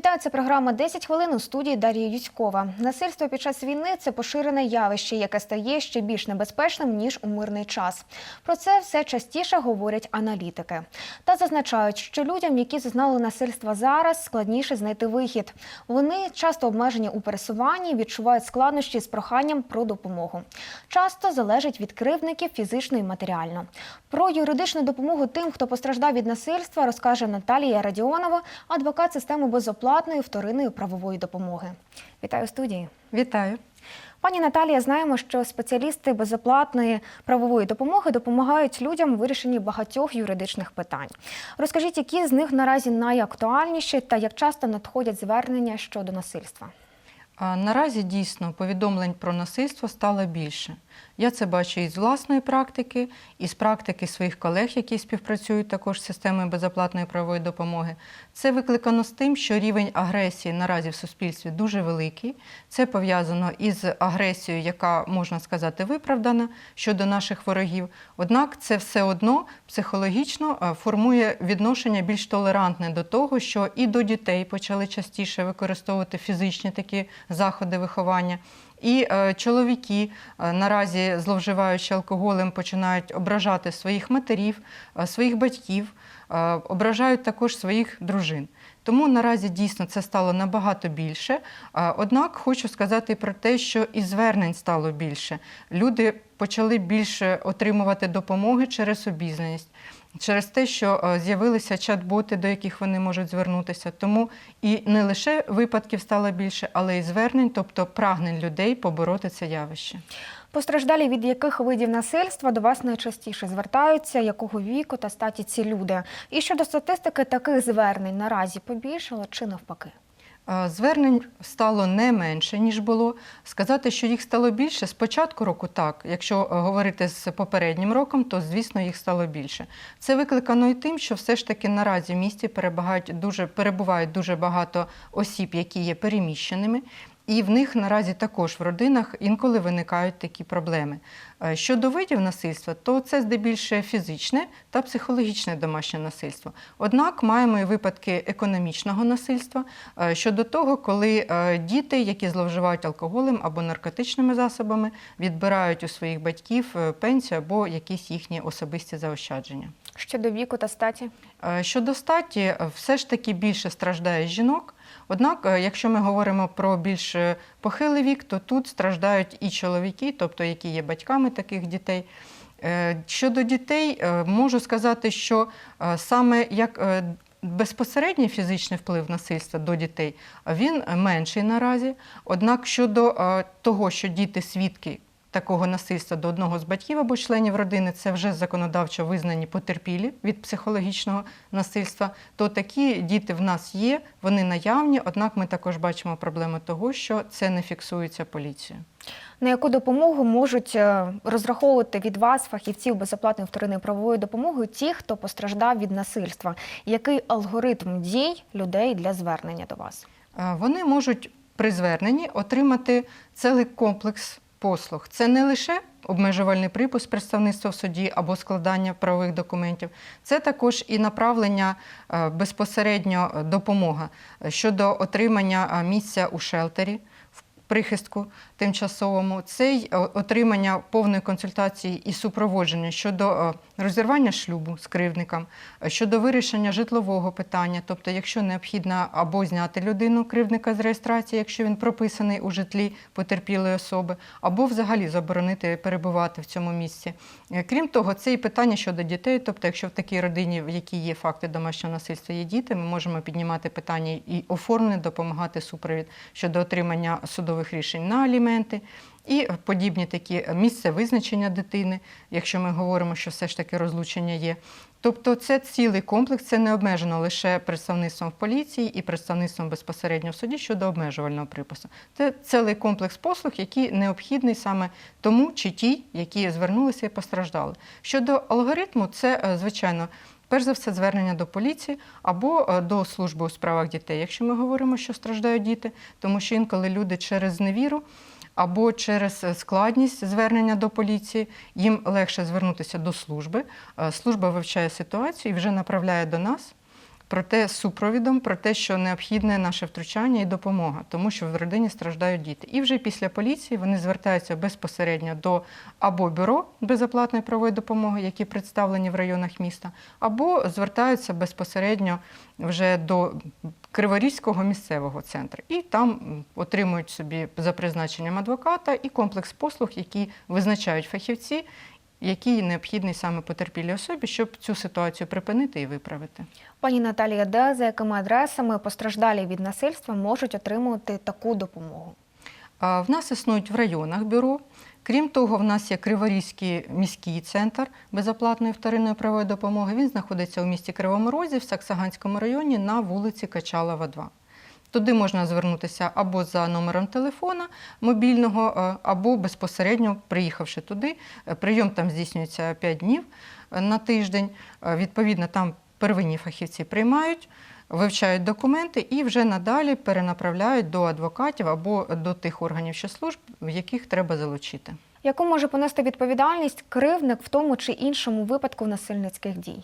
Вітаю, це програма «10 хвилин у студії Дар'я Юськова. Насильство під час війни це поширене явище, яке стає ще більш небезпечним ніж у мирний час. Про це все частіше говорять аналітики. Та зазначають, що людям, які зазнали насильства зараз, складніше знайти вихід. Вони часто обмежені у пересуванні, відчувають складнощі з проханням про допомогу. Часто залежить від кривдників фізично і матеріально. Про юридичну допомогу тим, хто постраждав від насильства, розкаже Наталія Радіонова, адвокат системи безоплатної вторинної правової допомоги. Вітаю студії. Вітаю. Пані Наталія, знаємо, що спеціалісти безоплатної правової допомоги допомагають людям у вирішенні багатьох юридичних питань. Розкажіть, які з них наразі найактуальніші та як часто надходять звернення щодо насильства? Наразі дійсно повідомлень про насильство стало більше. Я це бачу із власної практики, і з практики своїх колег, які співпрацюють також з системою безоплатної правової допомоги. Це викликано з тим, що рівень агресії наразі в суспільстві дуже великий. Це пов'язано із агресією, яка можна сказати виправдана щодо наших ворогів. Однак це все одно психологічно е, формує відношення більш толерантне до того, що і до дітей почали частіше використовувати фізичні такі заходи виховання. І е, чоловіки е, наразі, зловживаючи алкоголем, починають ображати своїх матерів, е, своїх батьків, ображають також своїх дружин. Тому наразі дійсно це стало набагато більше. Однак хочу сказати про те, що і звернень стало більше. Люди почали більше отримувати допомоги через обізнаність. Через те, що е, з'явилися чат-боти, до яких вони можуть звернутися. Тому і не лише випадків стало більше, але й звернень, тобто прагнень людей побороти це явище. Постраждалі від яких видів насильства до вас найчастіше звертаються, якого віку та статі ці люди? І щодо статистики таких звернень наразі побільшало чи навпаки? Звернень стало не менше, ніж було. Сказати, що їх стало більше з початку року так. Якщо е, говорити з попереднім роком, то звісно їх стало більше. Це викликано і тим, що все ж таки наразі в місті перебувають дуже перебувають дуже багато осіб, які є переміщеними. І в них наразі також в родинах інколи виникають такі проблеми. Е, Щодо видів насильства, то це здебільше фізичне та психологічне домашнє насильство. Однак маємо і випадки економічного насильства е, щодо того, коли е, діти, які зловживають алкоголем або наркотичними засобами, відбирають у своїх батьків пенсію або якісь їхні особисті заощадження. Щодо віку та статі? Е, Щодо статі, е, все ж таки більше страждає жінок. Однак, е, якщо ми говоримо про більш похилий вік, то тут страждають і чоловіки, тобто які є батьками таких дітей. Щодо дітей, можу сказати, що саме як безпосередній фізичний вплив насильства до дітей, він менший наразі. Однак щодо того, що діти свідки такого насильства до одного з батьків або членів родини, це вже законодавчо визнані потерпілі від психологічного насильства, то такі діти в нас є, вони наявні, однак ми також бачимо проблему того, що це не фіксується поліцією. На яку допомогу можуть е, розраховувати від вас фахівців безоплатної вторинної правової допомоги ті, хто постраждав від насильства? Який алгоритм дій людей для звернення до вас? Е, Вони можуть при зверненні отримати цілий комплекс послуг. Це не лише обмежувальний припис представництва в суді або складання правових документів, це також і направлення е, безпосередньо е, допомога щодо отримання е, місця у шелтері. в Прихистку тимчасовому це е, отримання повної консультації і супроводження щодо е, розірвання шлюбу з кривдником, е, щодо вирішення житлового питання, тобто, якщо необхідно або зняти людину кривдника з реєстрації, якщо він прописаний у житлі потерпілої особи, або взагалі заборонити перебувати в цьому місці. Крім того, це і питання щодо дітей, тобто, якщо в такій родині, в якій є факти домашнього насильства, є діти, ми можемо піднімати питання і оформлення, допомагати супровід щодо отримання судових рішень на аліменти. І подібні такі місце визначення дитини, якщо ми говоримо, що все ж таки розлучення є. Тобто це цілий комплекс, це не обмежено лише представництвом в поліції і представництвом безпосередньо в суді щодо обмежувального припису. Це цілий комплекс послуг, який необхідний саме тому чи тій, які звернулися і постраждали. Щодо алгоритму, це е, звичайно. Перш за все, звернення до поліції або е, до служби у справах дітей, якщо ми говоримо, що страждають діти, тому що інколи люди через невіру або через е, складність звернення до поліції, їм легше звернутися до служби. Е, Служба вивчає ситуацію і вже направляє до нас. Проте з супровідом, про те, що необхідне наше втручання і допомога, тому що в родині страждають діти. І вже після поліції вони звертаються безпосередньо до або бюро безоплатної правової допомоги, які представлені в районах міста, або звертаються безпосередньо вже до Криворізького місцевого центру. І там отримують собі за призначенням адвоката і комплекс послуг, які визначають фахівці, який необхідний саме потерпілій особі, щоб цю ситуацію припинити і виправити. Пані Наталія, де за якими адресами постраждалі від насильства можуть отримувати таку допомогу? В нас існують в районах бюро. Крім того, в нас є Криворізький міський центр безоплатної вторинної правової допомоги. Він знаходиться у місті Кривому Розі в Саксаганському районі на вулиці Качалова, 2. Туди можна звернутися або за номером телефона мобільного, е, або безпосередньо приїхавши туди. Е, Прийом там здійснюється 5 днів е, на тиждень. Відповідно, там первинні фахівці приймають, вивчають документи і вже надалі перенаправляють до адвокатів або до тих органів чи служб, яких треба залучити. Яку може понести відповідальність кривник в тому чи іншому випадку насильницьких дій?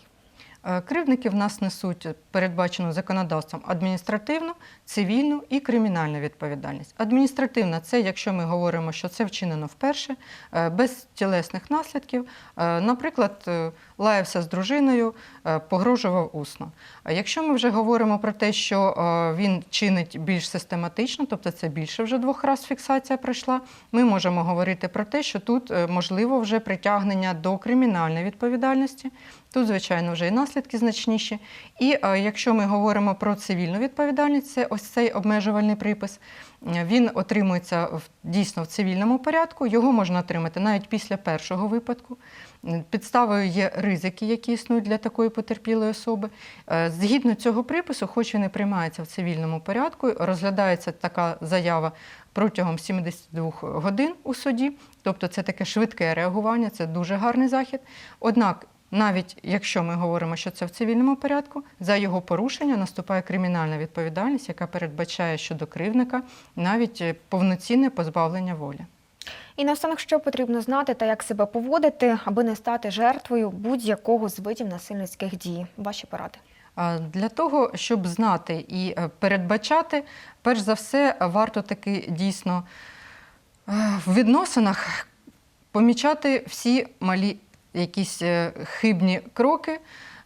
Е, Кривдники в нас несуть передбачену законодавством адміністративну, цивільну і кримінальну відповідальність. Адміністративна це, якщо ми говоримо, що це вчинено вперше, е, без тілесних наслідків. Е, Наприклад, е, лаявся з дружиною, е, погрожував усно. Якщо ми вже говоримо про те, що е, він чинить більш систематично, тобто це більше вже двох разів фіксація пройшла, ми можемо говорити про те, що тут е, можливо вже притягнення до кримінальної відповідальності. Тут, звичайно, вже і наслідки значніші. І е, якщо ми говоримо про цивільну відповідальність, це ось цей обмежувальний припис. Е, Він отримується дійсно в цивільному порядку. Його можна отримати навіть після першого випадку. Підставою є ризики, які існують для такої потерпілої особи. Е, Згідно цього припису, хоч і приймається в цивільному порядку, розглядається така заява протягом 72 годин у суді. Тобто це таке швидке реагування, це дуже гарний захід. Однак, навіть якщо ми говоримо, що це в цивільному порядку, за його порушення наступає кримінальна відповідальність, яка передбачає щодо кривника навіть е, повноцінне позбавлення волі. І наостанок, що потрібно знати та як себе поводити, аби не стати жертвою будь-якого з видів насильницьких дій. Ваші поради. Для того, щоб знати і е, передбачати, перш за все, варто таки дійсно е, в відносинах помічати всі малі якісь е, хибні кроки,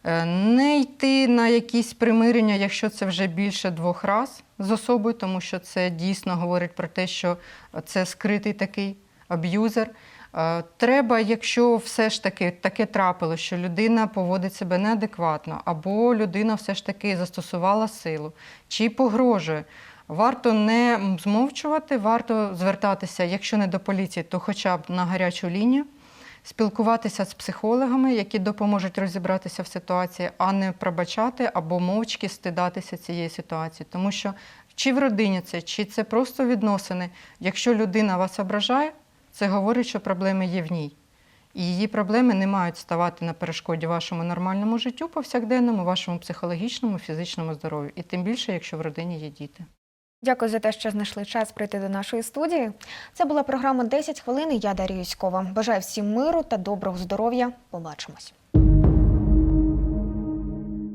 е, не йти на якісь примирення, якщо це вже більше двох раз з особою, тому що це дійсно говорить про те, що це скритий такий аб'юзер. Е, Треба, якщо все ж таки таке трапило, що людина поводить себе неадекватно, або людина все ж таки застосувала силу чи погрожує, варто не змовчувати, варто звертатися, якщо не до поліції, то хоча б на гарячу лінію, спілкуватися з психологами, які допоможуть розібратися в ситуації, а не пробачати або мовчки стидатися цієї ситуації. Тому що чи в родині це, чи це просто відносини, якщо людина вас ображає, це говорить, що проблеми є в ній. І її проблеми не мають ставати на перешкоді вашому нормальному життю, повсякденному, вашому психологічному, фізичному здоров'ю. І тим більше, якщо в родині є діти. Дякую за те, що знайшли час прийти до нашої студії. Це була програма «10 хвилин. Я Дар'я Юськова. Бажаю всім миру та доброго здоров'я. Побачимось.